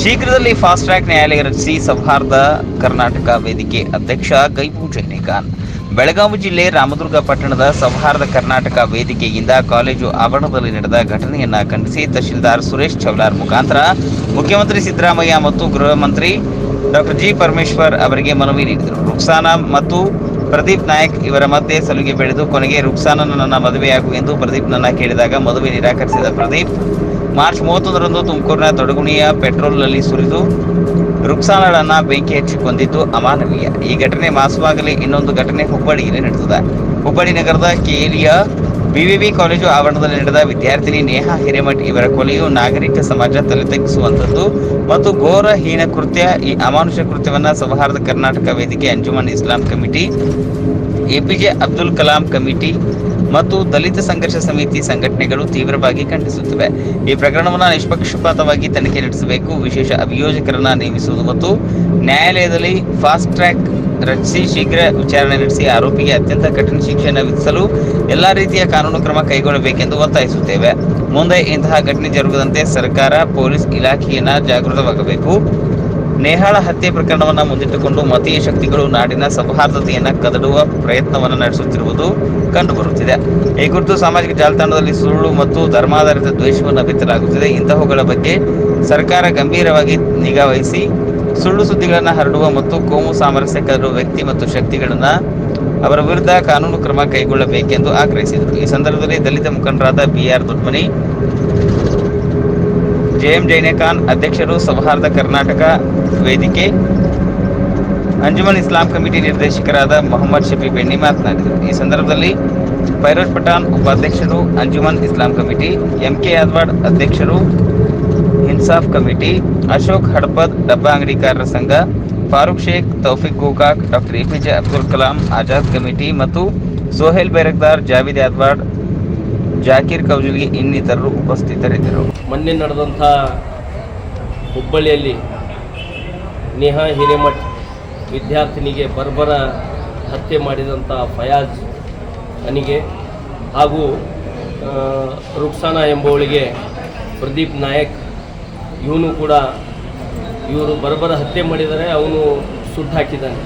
ಶೀಘ್ರದಲ್ಲಿ fast track ನ್ಯಾಯಾಲಯ ರಚಿಸಿ ಸೌಹಾರ್ದ ಕರ್ನಾಟಕ ವೇದಿಕೆ ಅಧ್ಯಕ್ಷ ಕೈಪು ಚೆನ್ನಿಕಾನ್ ಬೆಳಗಾವಿ ಜಿಲ್ಲೆ ರಾಮದುರ್ಗ ಪಟ್ಟಣದ ಸೌಹಾರ್ದ ಕರ್ನಾಟಕ ವೇದಿಕೆಯಿಂದ ಕಾಲೇಜು ಆವರಣದಲ್ಲಿ ನಡೆದ ಘಟನೆಯನ್ನು ಖಂಡಿಸಿ ತಹಶೀಲ್ದಾರ್ ಸುರೇಶ್ ಚೌಲಾರ್ ಮುಖಾಂತರ ಮುಖ್ಯಮಂತ್ರಿ ಸಿದ್ದರಾಮಯ್ಯ ಮತ್ತು ಗೃಹ ಮಂತ್ರಿ ಡಾಕ್ಟರ್ ಜಿ ಪರಮೇಶ್ವರ್ ಅವರಿಗೆ ಮನವಿ ನೀಡಿದರು. ರುಕ್ಸಾನಾ ಮತ್ತು ಪ್ರದೀಪ್ ನಾಯಕ್ ಇವರ ಮಧ್ಯೆ ಸಲುಗೆ ಬೆಳೆದು ಕೊನೆಗೆ ರುಕ್ಸಾನನ ನನ್ನ ಮದುವೆಯಾಗು ಎಂದು ಪ್ರದೀಪ್ ನನ್ನ ಕೇಳಿದಾಗ ಮದುವೆ ನಿರಾಕರಿಸಿದ ಪ್ರದೀಪ್ ಮಾರ್ಚ್ ಮೂವತ್ತೊಂದರಂದು ತುಮಕೂರಿನ ದೊಡಗುಣಿಯ ಪೆಟ್ರೋಲ್ನಲ್ಲಿ ಸುರಿದು ರುಕ್ಸಾನಳನ್ನ ಬೆಂಕಿ ಹಚ್ಚಿಕೊಂಡಿದ್ದು ಅಮಾನವೀಯ. ಈ ಘಟನೆ ಮಾಸವಾಗಲಿ ಇನ್ನೊಂದು ಘಟನೆ ಹುಬ್ಬಳ್ಳಿಯಲ್ಲಿ ನಡೆದಿದೆ. ಹುಬ್ಬಳ್ಳಿ ನಗರದ ಕೇಲಿಯ ಬಿವಿವಿ ಕಾಲೇಜು ಆವರಣದಲ್ಲಿ ನಡೆದ ವಿದ್ಯಾರ್ಥಿನಿ ನೇಹಾ ಹಿರೇಮಠ್ ಇವರ ಕೊಲೆಯು ನಾಗರಿಕ ಸಮಾಜ ತಲೆತಗ್ಗಿಸುವಂಥದ್ದು ಮತ್ತು ಘೋರ ಹೀನ ಕೃತ್ಯ, ಈ ಅಮಾನುಷ ಕೃತ್ಯವನ್ನ ಸೌಹಾರ್ದ ಕರ್ನಾಟಕ ವೇದಿಕೆ Anjuman Islam committee, APJ Abdul Kalam committee ಮತ್ತು ದಲಿತ ಸಂಘರ್ಷ ಸಮಿತಿ ಸಂಘಟನೆಗಳು ತೀವ್ರವಾಗಿ ಖಂಡಿಸುತ್ತಿವೆ. ಈ ಪ್ರಕರಣವನ್ನು ನಿಷ್ಪಕ್ಷಪಾತವಾಗಿ ತನಿಖೆ ನಡೆಸಬೇಕು. ವಿಶೇಷ ಅಭಿಯೋಜಕರನ್ನ ನೇಮಿಸುವುದು ಮತ್ತು ನ್ಯಾಯಾಲಯದಲ್ಲಿ ಫಾಸ್ಟ್ ಟ್ರ್ಯಾಕ್ ರಚಿಸಿ ಶೀಘ್ರ ವಿಚಾರಣೆ ನಡೆಸಿ ಆರೋಪಿಗೆ ಅತ್ಯಂತ ಕಠಿಣ ಶಿಕ್ಷೆಯನ್ನು ವಿಧಿಸಲು ಎಲ್ಲಾ ರೀತಿಯ ಕಾನೂನು ಕ್ರಮ ಕೈಗೊಳ್ಳಬೇಕೆಂದು ಒತ್ತಾಯಿಸುತ್ತೇವೆ. ಮುಂದೆ ಇಂತಹ ಘಟನೆ ಜರುಗದಂತೆ ಸರ್ಕಾರ, ಪೊಲೀಸ್ ಇಲಾಖೆಯನ್ನ ಜಾಗೃತವಾಗಬೇಕು. ನೇಹಾಳ ಹತ್ಯೆ ಪ್ರಕರಣವನ್ನು ಮುಂದಿಟ್ಟುಕೊಂಡು ಮತೀಯ ಶಕ್ತಿಗಳು ನಾಡಿನ ಸೌಹಾರ್ದತೆಯನ್ನ ಕದಡುವ ಪ್ರಯತ್ನವನ್ನು ನಡೆಸುತ್ತಿರುವುದು ಕಂಡುಬರುತ್ತಿದೆ. ಈ ಕುರಿತು ಸಾಮಾಜಿಕ ಜಾಲತಾಣದಲ್ಲಿ ಸುಳ್ಳು ಮತ್ತು ಧರ್ಮಾಧಾರಿತ ದ್ವೇಷವನ್ನು ಬಿತ್ತಲಾಗುತ್ತಿದೆ. ಇಂತಹವುಗಳ ಬಗ್ಗೆ ಸರ್ಕಾರ ಗಂಭೀರವಾಗಿ ನಿಗಾ ವಹಿಸಿ ಸುಳ್ಳು ಸುದ್ದಿಗಳನ್ನು ಹರಡುವ ಮತ್ತು ಕೋಮು ಸಾಮರಸ್ಯ ಕದಡುವ ವ್ಯಕ್ತಿ ಮತ್ತು ಶಕ್ತಿಗಳನ್ನ ಅವರ ವಿರುದ್ಧ ಕಾನೂನು ಕ್ರಮ ಕೈಗೊಳ್ಳಬೇಕೆಂದು ಆಗ್ರಹಿಸಿದರು. ಈ ಸಂದರ್ಭದಲ್ಲಿ ದಲಿತ ಮುಖಂಡರಾದ ಬಿಆರ್ ದೊಡ್ಮನಿ ಜೆಎಂ ಜೈನೇಖಾನ್ ಅಧ್ಯಕ್ಷರು ಸೌಹಾರ್ದ ಕರ್ನಾಟಕ ವೇದಿಕೆ. ಅಂಜುಮನ್ ಇಸ್ಲಾಂ ಕಮಿಟಿ ನಿರ್ದೇಶಕರಾದ ಮೊಹಮ್ಮದ್ ಶಫಿ ಬೆಣ್ಣಿ ಮಾತನಾಡಿದರು. ಈ ಸಂದರ್ಭದಲ್ಲಿ ಪೈರೋಟ್ ಪಠಾಣ್ ಉಪಾಧ್ಯಕ್ಷರು ಅಂಜುಮನ್ ಇಸ್ಲಾಂ ಕಮಿಟಿ ಎಂಕೆ ಯಾದವಾಡ್ ಅಧ್ಯಕ್ಷರು ಇನ್ಸಾಫ್ ಕಮಿಟಿ, ಅಶೋಕ್ ಹಡಪದ್ ಡಬ್ಬಾ ಅಂಗಡಿಕಾರರ ಸಂಘ, Farooq Shaikh, Taufiq Gokak, doctor APJ Abdul Kalam, Azad committee ಮತ್ತು ಸೋಹೇಲ್ ಬೈರಕ್ದಾರ್ ಜಾವಿದ್ ಯಾದವಾಡ್ ಜಾಕೀರ್ ಕೌಜಲ್ಗಿ ಇನ್ನಿತರರು ಉಪಸ್ಥಿತರಿದ್ದರು. ಮೊನ್ನೆ ನಡೆದಂಥ ಹುಬ್ಬಳ್ಳಿಯಲ್ಲಿ ನೇಹಾ ಹಿರೇಮಠ್ ವಿದ್ಯಾರ್ಥಿನಿಗೆ ಬರ್ಬರ ಹತ್ಯೆ ಮಾಡಿದಂಥ ಫಯಾಜ್ ಅನಿಗೆ ಹಾಗೂ ರುಕ್ಸಾನ ಎಂಬುವಳಿಗೆ ಪ್ರದೀಪ್ ನಾಯಕ್, ಇವನು ಕೂಡ ಇವರು ಬರ್ಬರ ಹತ್ಯೆ ಮಾಡಿದರೆ ಅವನು ಸುಟ್ಟು ಹಾಕಿದ್ದಾನೆ.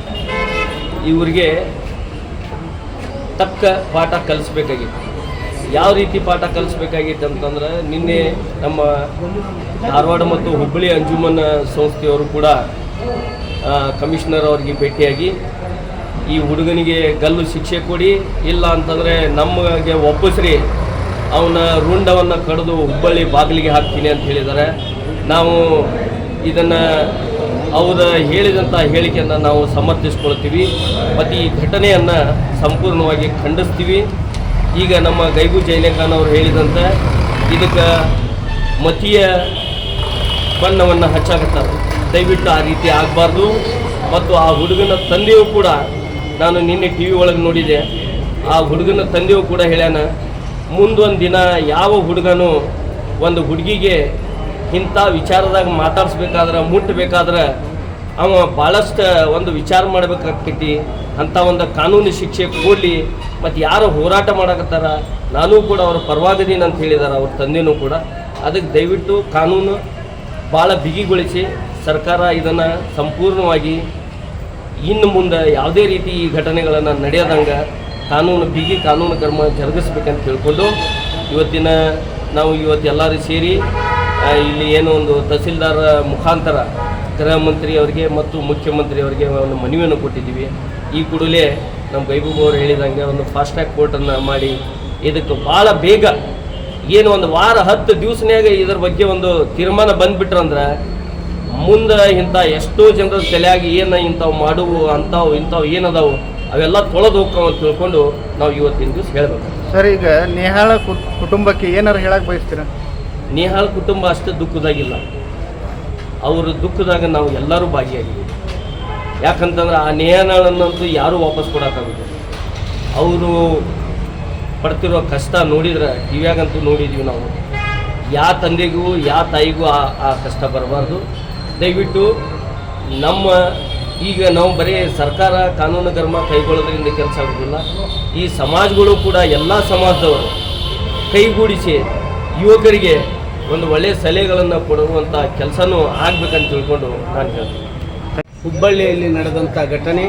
ಇವರಿಗೆ ತಕ್ಕ ಪಾಠ ಕಲಿಸ್ಬೇಕಾಗಿತ್ತು. ಯಾವ ರೀತಿ ಪಾಠ ಕಲಿಸ್ಬೇಕಾಗಿತ್ತು ಅಂತಂದ್ರೆ ನಿನ್ನೆ ನಮ್ಮ ಧಾರವಾಡ ಮತ್ತು ಹುಬ್ಬಳ್ಳಿ ಅಂಜುಮನ್ ಸಂಸ್ಥೆಯವರು ಕೂಡ ಕಮಿಷನರ್ ಅವರಿಗೆ ಭೇಟಿಯಾಗಿ ಈ ಹುಡುಗನಿಗೆ ಗಲ್ಲು ಶಿಕ್ಷೆ ಕೊಡಿ, ಇಲ್ಲ ಅಂತಂದರೆ ನಮಗೆ ಒಪ್ಪಿಸ್ರಿ, ಅವನ ರುಂಡವನ್ನು ಕಡಿದು ಹುಬ್ಬಳ್ಳಿ ಬಾಗಿಲಿಗೆ ಹಾಕ್ತೀನಿ ಅಂತ ಹೇಳಿದ್ದಾರೆ. ನಾವು ಇದನ್ನು ಅವರ ಹೇಳಿದಂಥ ಹೇಳಿಕೆಯನ್ನು ನಾವು ಸಮರ್ಥಿಸ್ಕೊಳ್ತೀವಿ. ಮತ್ತು ಈ ಘಟನೆಯನ್ನು ಸಂಪೂರ್ಣವಾಗಿ ಖಂಡಿಸ್ತೀವಿ. ಈಗ ನಮ್ಮ ಗೈಬು ಜೈನಖಾನ್ ಅವರು ಹೇಳಿದಂತೆ ಇದಕ್ಕೆ ಮತೀಯ ಬಣ್ಣವನ್ನು ಹಚ್ಚಾಕತ್ತಾರೆ. ದಯವಿಟ್ಟು ಆ ರೀತಿ ಆಗಬಾರ್ದು ಮತ್ತು ಆ ಹುಡುಗನ ತಂದೆಯೂ ಕೂಡ ನಾನು ನಿನ್ನೆ ಟಿ ವಿ ಒಳಗೆ ನೋಡಿದೆ. ಆ ಹುಡುಗನ ತಂದೆಯೂ ಕೂಡ ಹೇಳ್ಯಾನ, ಮುಂದೊಂದು ದಿನ ಯಾವ ಹುಡುಗನು ಒಂದು ಹುಡುಗಿಗೆ ಇಂಥ ವಿಚಾರದಾಗ ಮಾತಾಡಿಸ್ಬೇಕಾದ್ರೆ ಮುಟ್ಟಬೇಕಾದ್ರೆ ಅವ ಭಾಳಷ್ಟು ಒಂದು ವಿಚಾರ ಮಾಡಬೇಕಾಗ್ತೈತಿ. ಅಂಥ ಒಂದು ಕಾನೂನು ಶಿಕ್ಷೆ ಕೊಡಲಿ. ಮತ್ತು ಯಾರು ಹೋರಾಟ ಮಾಡಕತ್ತಾರ, ನಾನು ಕೂಡ ಅವ್ರ ಪರವಾಗದೀನಿ ಅಂತ ಹೇಳಿದ್ದಾರೆ ಅವ್ರ ತಂದೆನೂ ಕೂಡ. ಅದಕ್ಕೆ ದಯವಿಟ್ಟು ಕಾನೂನು ಭಾಳ ಬಿಗಿಗೊಳಿಸಿ ಸರ್ಕಾರ ಇದನ್ನು ಸಂಪೂರ್ಣವಾಗಿ ಇನ್ನು ಮುಂದೆ ಯಾವುದೇ ರೀತಿ ಈ ಘಟನೆಗಳನ್ನು ನಡೆಯದಂಗೆ ಕಾನೂನು, ಬಿಗಿ ಕಾನೂನು ಕ್ರಮ ಜರುಗಿಸ್ಬೇಕಂತ ತಿಳ್ಕೊಂಡು ಇವತ್ತಿನ ನಾವು ಇವತ್ತು ಎಲ್ಲರೂ ಸೇರಿ ಇಲ್ಲಿ ಏನೋ ಒಂದು ತಹಸೀಲ್ದಾರ್ ಮುಖಾಂತರ ಗೃಹ ಮಂತ್ರಿ ಅವರಿಗೆ ಮತ್ತು ಮುಖ್ಯಮಂತ್ರಿ ಅವರಿಗೆ ಒಂದು ಮನವಿಯನ್ನು ಕೊಟ್ಟಿದ್ದೀವಿ. ಈ ಕೂಡಲೇ ನಮ್ಮ ಗೈಬೂಬ್ ಅವರು ಹೇಳಿದಂಗೆ ಒಂದು ಫಾಸ್ಟ್ ಟ್ರ್ಯಾಕ್ ಕೋರ್ಟನ್ನು ಮಾಡಿ, ಇದಕ್ಕೆ ಭಾಳ ಬೇಗ ಏನು ಒಂದು ವಾರ ಹತ್ತು ದಿವಸನಾಗ ಇದ್ರ ಬಗ್ಗೆ ಒಂದು ತೀರ್ಮಾನ ಬಂದ್ಬಿಟ್ರಂದ್ರೆ ಮುಂದೆ ಇಂಥ ಎಷ್ಟೋ ಜನರ ತಲೆಯಾಗಿ ಏನು ಇಂಥವು ಮಾಡುವು, ಅಂಥವು, ಇಂಥವು ಏನದಾವು ಅವೆಲ್ಲ ತೊಳೆದು ಹೋಗ್ತಾವ ಅಂತ ತಿಳ್ಕೊಂಡು ನಾವು ಇವತ್ತಿನ ದಿವಸ ಹೇಳ್ಬೇಕು. ಸರ್ ಈಗ ನೇಹಾಳ ಕುಟ್- ಕುಟುಂಬಕ್ಕೆ ಏನಾರು ಹೇಳಕ್ ಬಯಸ್ತೀರ? ನೇಹಾಳ ಕುಟುಂಬ ಅಷ್ಟು ದುಃಖದಾಗಿಲ್ಲ. ಅವ್ರ ದುಃಖದಾಗ ನಾವು ಎಲ್ಲರೂ ಭಾಗಿಯಾಗಿದ್ದೀವಿ. ಯಾಕಂತಂದ್ರೆ ಆ ನೇಹಾಳನ್ನಂತೂ ಯಾರೂ ವಾಪಸ್ ಕೊಡೋಕ್ಕಾಗುತ್ತೆ ಅವರು ಪಡ್ತಿರೋ ಕಷ್ಟ ನೋಡಿದ್ರೆ ಟಿವ್ಯಾಗಂತೂ ನೋಡಿದ್ದೀವಿ ನಾವು. ಯಾವ ತಂದೆಗೂ ಯಾವ ತಾಯಿಗೂ ಆ ಆ ಕಷ್ಟ ಬರಬಾರ್ದು. ದಯವಿಟ್ಟು ನಮ್ಮ ಈಗ ನಾವು ಬರೀ ಸರ್ಕಾರ, ಕಾನೂನು, ಧರ್ಮ ಕೈಗೊಳ್ಳೋದ್ರಿಂದ ಕೆಲಸ ಆಗೋದಿಲ್ಲ. ಈ ಸಮಾಜಗಳು ಕೂಡ ಎಲ್ಲ ಸಮಾಜದವರು ಕೈಗೂಡಿಸಿ ಯುವಕರಿಗೆ ಒಂದು ಒಳ್ಳೆಯ ಸಲಹೆಗಳನ್ನು ಕೊಡುವಂಥ ಕೆಲಸನೂ ಆಗಬೇಕಂತ ತಿಳ್ಕೊಂಡು ನಾನು ಹೇಳ್ತೀನಿ. ಹುಬ್ಬಳ್ಳಿಯಲ್ಲಿ ನಡೆದಂಥ ಘಟನೆ,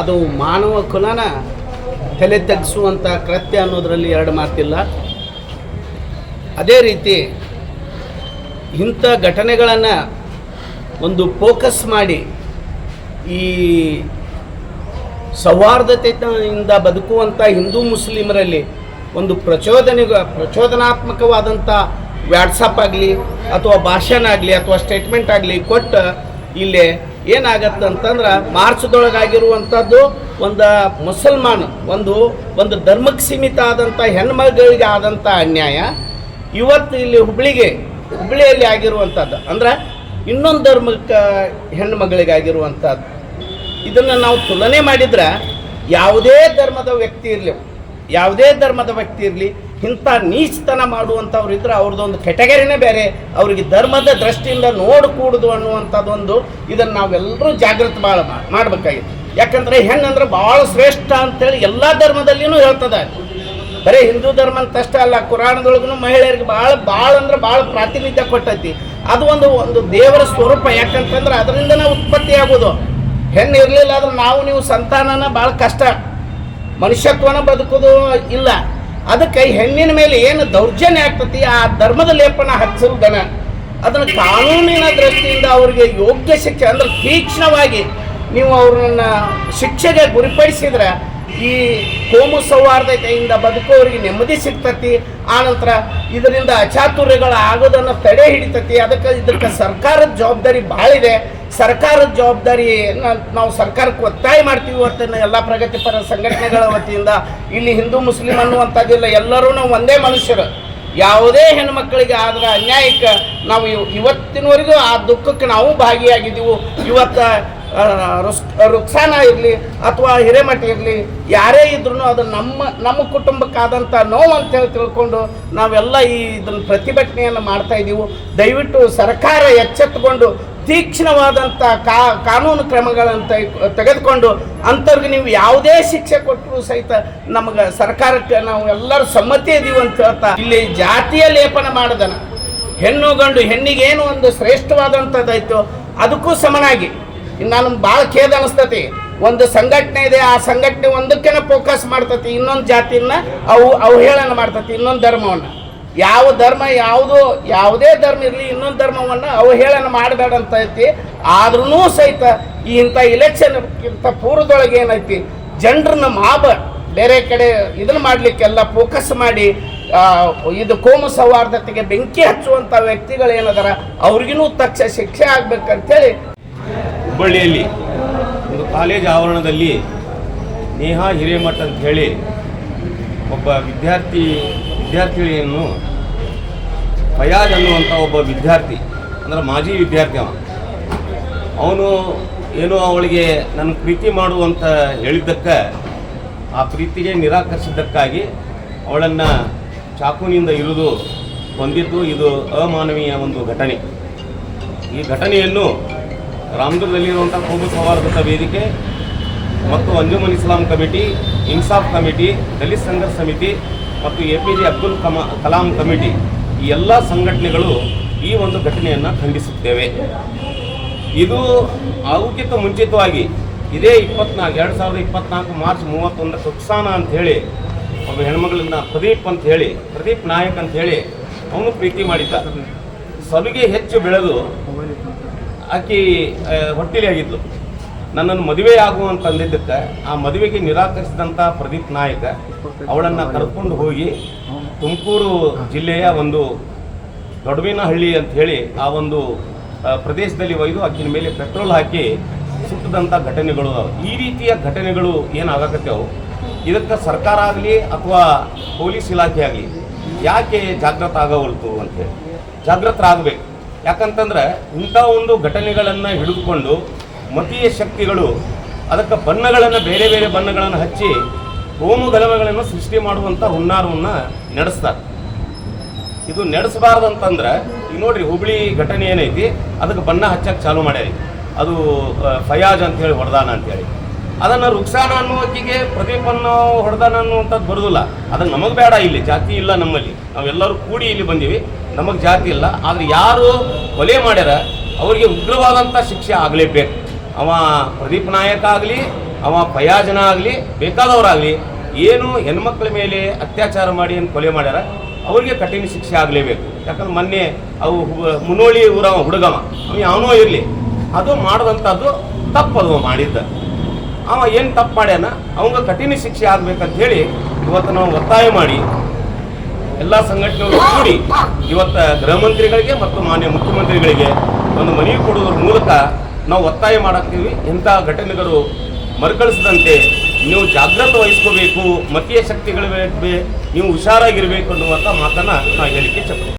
ಅದು ಮಾನವ ಕುಲನ ತಲೆ ತಗ್ಗಿಸುವಂಥ ಕೃತ್ಯ ಅನ್ನೋದರಲ್ಲಿ ಎರಡು ಮಾತಿಲ್ಲ. ಅದೇ ರೀತಿ ಇಂಥ ಘಟನೆಗಳನ್ನು ಒಂದು ಫೋಕಸ್ ಮಾಡಿ ಈ ಸೌಹಾರ್ದತೆಯಿಂದ ಬದುಕುವಂಥ ಹಿಂದೂ ಮುಸ್ಲಿಮರಲ್ಲಿ ಒಂದು ಪ್ರಚೋದನೆ ಪ್ರಚೋದನಾತ್ಮಕವಾದಂಥ ವ್ಯಾಟ್ಸಪ್ ಆಗಲಿ ಅಥವಾ ಭಾಷಣ ಆಗಲಿ ಅಥವಾ ಸ್ಟೇಟ್ಮೆಂಟ್ ಆಗಲಿ ಕೊಟ್ಟು ಇಲ್ಲಿ ಏನಾಗತ್ತೆ ಅಂತಂದ್ರೆ ಮಾರ್ಚ್ದೊಳಗಾಗಿರುವಂಥದ್ದು ಒಂದು ಮುಸಲ್ಮಾನ್, ಒಂದು ಒಂದು ಧರ್ಮಕ್ಕೆ ಸೀಮಿತ ಆದಂಥ ಹೆಣ್ಮಗಳಿಗೆ ಆದಂಥ ಅನ್ಯಾಯ. ಇವತ್ತು ಇಲ್ಲಿ ಹುಬ್ಳಿಗೆ, ಹುಬ್ಳಿಯಲ್ಲಿ ಆಗಿರುವಂಥದ್ದು ಅಂದ್ರೆ ಇನ್ನೊಂದು ಧರ್ಮಕ್ಕೆ ಹೆಣ್ಮಗಳಿಗೆ ಆಗಿರುವಂಥದ್ದು ಇದನ್ನು ನಾವು ತುಲನೆ ಮಾಡಿದ್ರೆ ಯಾವುದೇ ಧರ್ಮದ ವ್ಯಕ್ತಿ ಇರಲಿ, ಯಾವುದೇ ಧರ್ಮದ ವ್ಯಕ್ತಿ ಇರಲಿ, ಇಂಥ ನೀಚತನ ಮಾಡುವಂಥವ್ರು ಇದ್ರೆ ಅವ್ರದ್ದೊಂದು ಕೆಟಗರಿನೇ ಬೇರೆ. ಅವರಿಗೆ ಧರ್ಮದ ದೃಷ್ಟಿಯಿಂದ ನೋಡಕೂಡುದು ಅನ್ನುವಂಥದ್ದೊಂದು ಇದನ್ನು ನಾವೆಲ್ಲರೂ ಜಾಗೃತ ಭಾಳ ಮಾಡಬೇಕಾಗಿದೆ ಯಾಕಂದರೆ ಹೆಣ್ಣಂದ್ರೆ ಭಾಳ ಶ್ರೇಷ್ಠ ಅಂತೇಳಿ ಎಲ್ಲ ಧರ್ಮದಲ್ಲಿಯೂ ಹೇಳ್ತದೆ. ಬರೀ ಹಿಂದೂ ಧರ್ಮ ಅಂತಷ್ಟೇ ಅಲ್ಲ ಕುರಾಣದೊಳಗೂ ಮಹಿಳೆಯರಿಗೆ ಭಾಳ ಭಾಳ ಅಂದ್ರೆ ಭಾಳ ಪ್ರಾತಿನಿಧ್ಯ ಕೊಟ್ಟೈತಿ. ಅದು ಒಂದು ಒಂದು ದೇವರ ಸ್ವರೂಪ ಯಾಕಂತಂದ್ರೆ ಅದರಿಂದ ನಾವು ಉತ್ಪತ್ತಿ ಆಗೋದು ಹೆಣ್ಣು ಇರಲಿಲ್ಲ ಆದ್ರೆ ನಾವು ನೀವು ಸಂತಾನನ ಭಾಳ ಕಷ್ಟ. ಮನುಷ್ಯತ್ವನ ಬದುಕೋದು ಇಲ್ಲ. ಅದಕ್ಕೆ ಹೆಣ್ಣಿನ ಮೇಲೆ ಏನು ದೌರ್ಜನ್ಯ ಆಗ್ತತಿ, ಆ ಧರ್ಮದ ಲೇಪನ ಹಚ್ಚಲ್ದನ ಅದನ್ನು ಕಾನೂನಿನ ದೃಷ್ಟಿಯಿಂದ ಅವರಿಗೆ ಯೋಗ್ಯ ಶಿಕ್ಷೆ, ಅಂದ್ರೆ ತೀಕ್ಷ್ಣವಾಗಿ ನೀವು ಅವ್ರನ್ನ ಶಿಕ್ಷೆಗೆ ಗುರಿಪಡಿಸಿದ್ರೆ ಈ ಕೋಮು ಸೌಹಾರ್ದತೆಯಿಂದ ಬದುಕೋರಿಗೆ ನೆಮ್ಮದಿ ಸಿಗ್ತತಿ. ಆನಂತರ ಇದರಿಂದ ಅಚಾತುರ್ಯಗಳು ಆಗೋದನ್ನು ತಡೆ ಹಿಡಿತತಿ. ಅದಕ್ಕೆ ಇದಕ್ಕೆ ಸರ್ಕಾರದ ಜವಾಬ್ದಾರಿ ಭಾಳ ಇದೆ. ಸರ್ಕಾರದ ಜವಾಬ್ದಾರಿ ನಾವು ಸರ್ಕಾರಕ್ಕೆ ಒತ್ತಾಯ ಮಾಡ್ತೀವಿ ಇವತ್ತಿನ ಎಲ್ಲ ಪ್ರಗತಿಪರ ಸಂಘಟನೆಗಳ ವತಿಯಿಂದ. ಇಲ್ಲಿ ಹಿಂದೂ, ಮುಸ್ಲಿಂ ಅನ್ನುವಂಥದ್ದಿಲ್ಲ, ಎಲ್ಲರೂ ನಾವು ಒಂದೇ ಮನುಷ್ಯರು. ಯಾವುದೇ ಹೆಣ್ಮಕ್ಕಳಿಗೆ ಆದ್ರ ಅನ್ಯಾಯಕ್ಕೆ ನಾವು ಇವ್- ಇವತ್ತಿನವರೆಗೂ ಆ ದುಃಖಕ್ಕೆ ನಾವು ಭಾಗಿಯಾಗಿದ್ದೀವಿ. ಇವತ್ತು ರುಕ್ಸಾನ ಇರಲಿ ಅಥವಾ ಹಿರೇಮಠ ಇರಲಿ, ಯಾರೇ ಇದ್ರೂ ಅದು ನಮ್ಮ ನಮ್ಮ ಕುಟುಂಬಕ್ಕಾದಂಥ ನೋವು ಅಂತೇಳಿ ತಿಳ್ಕೊಂಡು ನಾವೆಲ್ಲ ಈ ಇದನ್ನು ಪ್ರತಿಭಟನೆಯನ್ನು ಮಾಡ್ತಾ ಇದ್ದೀವಿ ದಯವಿಟ್ಟು ಸರ್ಕಾರ ಎಚ್ಚೆತ್ತುಕೊಂಡು ತೀಕ್ಷ್ಣವಾದಂಥ ಕಾನೂನು ಕ್ರಮಗಳನ್ನು ತೆಗ್- ತೆಗೆದುಕೊಂಡು ಅಂಥವ್ರಿಗೆ ನೀವು ಯಾವುದೇ ಶಿಕ್ಷೆ ಕೊಟ್ಟರು ಸಹಿತ ನಮಗೆ ಸರ್ಕಾರಕ್ಕೆ ನಾವು ಎಲ್ಲರೂ ಸಮ್ಮತಿ ಇದೀವಿ ಅಂತ ಹೇಳ್ತಾ, ಇಲ್ಲಿ ಜಾತಿಯ ಲೇಪನ ಮಾಡಿದನ. ಹೆಣ್ಣು ಗಂಡು ಹೆಣ್ಣಿಗೇನು ಒಂದು ಶ್ರೇಷ್ಠವಾದಂಥದ್ದಾಯಿತು, ಅದಕ್ಕೂ ಸಮನಾಗಿ. ನಾನು ಭಾಳ ಖೇದ ಅನಿಸ್ತತಿ. ಒಂದು ಸಂಘಟನೆ ಇದೆ, ಆ ಸಂಘಟನೆ ಒಂದಕ್ಕೇನೆ ಫೋಕಸ್ ಮಾಡ್ತತಿ, ಇನ್ನೊಂದು ಜಾತಿಯನ್ನ ಅವು ಅವಹೇಳನ ಮಾಡ್ತತಿ, ಇನ್ನೊಂದು ಧರ್ಮವನ್ನು. ಯಾವ ಧರ್ಮ ಯಾವುದು, ಯಾವುದೇ ಧರ್ಮ ಇರಲಿ, ಇನ್ನೊಂದು ಧರ್ಮವನ್ನು ಅವಹೇಳನ ಮಾಡಬೇಡ ಅಂತ ಐತಿ. ಆದ್ರೂ ಸಹಿತ ಈ ಇಂಥ ಇಲೆಕ್ಷನ್ಗಿಂತ ಪೂರ್ವದೊಳಗೆ ಏನೈತಿ? ಜನರನ್ನ ಮಾಬ, ಬೇರೆ ಕಡೆ ಇದನ್ನು ಮಾಡಲಿಕ್ಕೆಲ್ಲ ಫೋಕಸ್ ಮಾಡಿ ಇದು ಕೋಮು ಸೌಹಾರ್ದತೆಗೆ ಬೆಂಕಿ ಹಚ್ಚುವಂಥ ವ್ಯಕ್ತಿಗಳು ಏನದಾರ ಅವ್ರಿಗೂ ತಕ್ಷ ಶಿಕ್ಷೆ ಆಗ್ಬೇಕಂತೇಳಿ. ಹುಬ್ಬಳ್ಳಿಯಲ್ಲಿ ಒಂದು ಕಾಲೇಜ್ ಆವರಣದಲ್ಲಿ ನೇಹಾ ಹಿರೇಮಠ ಅಂತ ಹೇಳಿ ಒಬ್ಬ ವಿದ್ಯಾರ್ಥಿ ವಿದ್ಯಾರ್ಥಿನಿಯನ್ನು ಫಯಾಜ್ ಅನ್ನುವಂಥ ಒಬ್ಬ ವಿದ್ಯಾರ್ಥಿ, ಅಂದ್ರೆ ಮಾಜಿ ವಿದ್ಯಾರ್ಥಿ ಅವ. ಅವನು ಏನು ಅವಳಿಗೆ, ನನ್ನ ಪ್ರೀತಿ ಮಾಡುವಂತ ಹೇಳಿದ್ದಕ್ಕೆ, ಆ ಪ್ರೀತಿಗೆ ನಿರಾಕರಿಸಿದ್ದಕ್ಕಾಗಿ ಅವಳನ್ನು ಚಾಕುನಿಂದ ಇರಿದು ಹೊಂದಿದ್ದು ಇದು ಅಮಾನವೀಯ ಒಂದು ಘಟನೆ. ಈ ಘಟನೆಯನ್ನು ರಾಮದುರ್ಗದಲ್ಲಿರುವಂಥ ಕೋಮು ಸೌಹಾರ್ದತಾ ವೇದಿಕೆ ಮತ್ತು ಅಂಜುಮನ್ ಇಸ್ಲಾಂ ಕಮಿಟಿ, ಇನ್ಸಾಫ್ ಕಮಿಟಿ, ದಲಿತ್ ಸಂಘರ್ಷ ಸಮಿತಿ ಮತ್ತು ಎ ಪಿ ಜೆ ಅಬ್ದುಲ್ ಕಮ, ಕಲಾಂ ಕಮಿಟಿ ಈ ಎಲ್ಲ ಸಂಘಟನೆಗಳು ಈ ಒಂದು ಘಟನೆಯನ್ನು ಖಂಡಿಸುತ್ತೇವೆ. ಇದು ಆಗೋಕ್ಕಿಂತ ಮುಂಚಿತವಾಗಿ ಇದೇ ಇಪ್ಪತ್ನಾಲ್ಕು, ಎರಡು ಸಾವಿರದ ಇಪ್ಪತ್ನಾಲ್ಕು ಮಾರ್ಚ್ ಮೂವತ್ತೊಂದರ ಸುಕ್ಸಾನ ಅಂತ ಹೇಳಿ, ಒಬ್ಬ ಹೆಣ್ಮಗಳನ್ನ ಪ್ರದೀಪ್ ಅಂತ ಹೇಳಿ, ಪ್ರದೀಪ್ ನಾಯಕ್ ಅಂತ ಹೇಳಿ ಅವನು ಪ್ರೀತಿ ಮಾಡಿದ್ದ. ಸಲುಗೆ ಹೆಚ್ಚು ಬೆಳೆದು ಆಕಿ ಹೊಟ್ಟಿಲಿ ಆಗಿದ್ಲು. ನನ್ನನ್ನು ಮದುವೆ ಆಗುವಂತ ಅಂದಿದ್ದಕ್ಕೆ ಆ ಮದುವೆಗೆ ನಿರಾಕರಿಸಿದಂಥ ಪ್ರದೀಪ್ ನಾಯಕ ಅವಳನ್ನು ಕರ್ಕೊಂಡು ಹೋಗಿ ತುಮಕೂರು ಜಿಲ್ಲೆಯ ಒಂದು ದೊಡ್ಡವಿನಹಳ್ಳಿ ಅಂತ ಹೇಳಿ ಆ ಒಂದು ಪ್ರದೇಶದಲ್ಲಿ ಒಯ್ದು ಅಕ್ಕಿನ ಮೇಲೆ ಪೆಟ್ರೋಲ್ ಹಾಕಿ ಸುಟ್ಟದಂತ ಘಟನೆಗಳು ಈ ರೀತಿಯ ಘಟನೆಗಳು ಏನಾಗಕತ್ತೇವು, ಇದಕ್ಕೆ ಸರ್ಕಾರ ಆಗಲಿ ಅಥವಾ ಪೊಲೀಸ್ ಇಲಾಖೆ ಆಗಲಿ, ಯಾಕೆ ಜಾಗೃತ ಆಗವಲ್ತು ಅಂತೇಳಿ ಜಾಗೃತರಾಗಬೇಕು ಯಾಕಂತಂದ್ರೆ ಇಂಥ ಒಂದು ಘಟನೆಗಳನ್ನು ಹಿಡಿದುಕೊಂಡು ಮತೀಯ ಶಕ್ತಿಗಳು, ಅದಕ್ಕೆ ಬಣ್ಣಗಳನ್ನು, ಬೇರೆ ಬೇರೆ ಬಣ್ಣಗಳನ್ನು ಹಚ್ಚಿ ಕೋಮು ಗಲಭೆಗಳನ್ನು ಸೃಷ್ಟಿ ಮಾಡುವಂಥ ಹುನ್ನಾರವನ್ನು ನಡೆಸ್ತಾರೆ. ಇದು ನಡೆಸಬಾರ್ದಂತಂದ್ರೆ ಈಗ ನೋಡ್ರಿ ಹುಬ್ಳಿ ಘಟನೆ ಏನೈತಿ, ಅದಕ್ಕೆ ಬಣ್ಣ ಹಚ್ಚಕ್ಕೆ ಚಾಲು ಮಾಡ್ಯಾರಿ. ಅದು ಫಯಾಜ್ ಅಂತ ಹೇಳಿ ಹೊಡೆದಾನ ಅಂತೇಳಿ. ಅದನ್ನು ರುಕ್ಸಾನ ಅನ್ನುವಕ್ಕಿಗೆ ಪ್ರದೀಪ್ ಅನ್ನೋ ಹೊಡೆದಾನ ಅನ್ನುವಂಥದ್ದು ಬರೋದಿಲ್ಲ. ಅದು ನಮಗೆ ಬೇಡ ಇಲ್ಲಿ, ಜಾತಿ ಇಲ್ಲ ನಮ್ಮಲ್ಲಿ. ನಾವೆಲ್ಲರೂ ಕೂಡಿ ಇಲ್ಲಿ ಬಂದೀವಿ, ನಮಗೆ ಜಾತಿ ಇಲ್ಲ. ಆದರೆ ಯಾರು ಕೊಲೆ ಮಾಡ್ಯಾರ, ಅವರಿಗೆ ಉಗ್ರವಾದಂಥ ಶಿಕ್ಷೆ ಆಗಲೇಬೇಕು. ಅವ ಪ್ರದೀಪ್ ನಾಯಕ ಆಗಲಿ, ಅವ ಪಯಾಜನ ಆಗಲಿ, ಬೇಕಾದವರಾಗಲಿ, ಏನು ಹೆಣ್ಮಕ್ಳ ಮೇಲೆ ಅತ್ಯಾಚಾರ ಮಾಡಿ ಏನು ಕೊಲೆ ಮಾಡ್ಯಾರ, ಅವರಿಗೆ ಕಠಿಣ ಶಿಕ್ಷೆ ಆಗಲೇಬೇಕು. ಯಾಕಂದ್ರೆ ಮೊನ್ನೆ ಅವು ಮುನೋಳಿ ಊರವ ಹುಡುಗವ. ಅವ ಯಾವನೋ ಇರಲಿ. ಅದು ಮಾಡಿದಂಥದ್ದು ತಪ್ಪದು ಅವ ಮಾಡಿದ್ದ. ಅವ ಏನು ತಪ್ಪು ಮಾಡ್ಯಾನ? ಅವಂಗ ಕಠಿಣ ಶಿಕ್ಷೆ ಆಗ್ಬೇಕಂತ ಹೇಳಿ ಇವತ್ತು ನಾವು ಒತ್ತಾಯ ಮಾಡಿ, ಎಲ್ಲ ಸಂಘಟನೆಗಳು ಕೂಡಿ ಇವತ್ತು ಗೃಹ ಮಂತ್ರಿಗಳಿಗೆ ಮತ್ತು ಮಾನ್ಯ ಮುಖ್ಯಮಂತ್ರಿಗಳಿಗೆ ಒಂದು ಮನವಿ ಕೊಡುವುದರ ಮೂಲಕ ನಾವು ಒತ್ತಾಯ ಮಾಡಾಕ್ತೀವಿ. ಇಂಥ ಘಟನೆಗಳು ಮರುಕಳಿಸದಂತೆ ನೀವು ಜಾಗೃತ ವಹಿಸ್ಕೋಬೇಕು, ಮತೀಯ ಶಕ್ತಿಗಳ ನೀವು ಹುಷಾರಾಗಿರಬೇಕು ಅನ್ನುವಂಥ ಮಾತನ್ನು ನಾವು ಹೇಳಿಕೆ ಚಪ್ಪ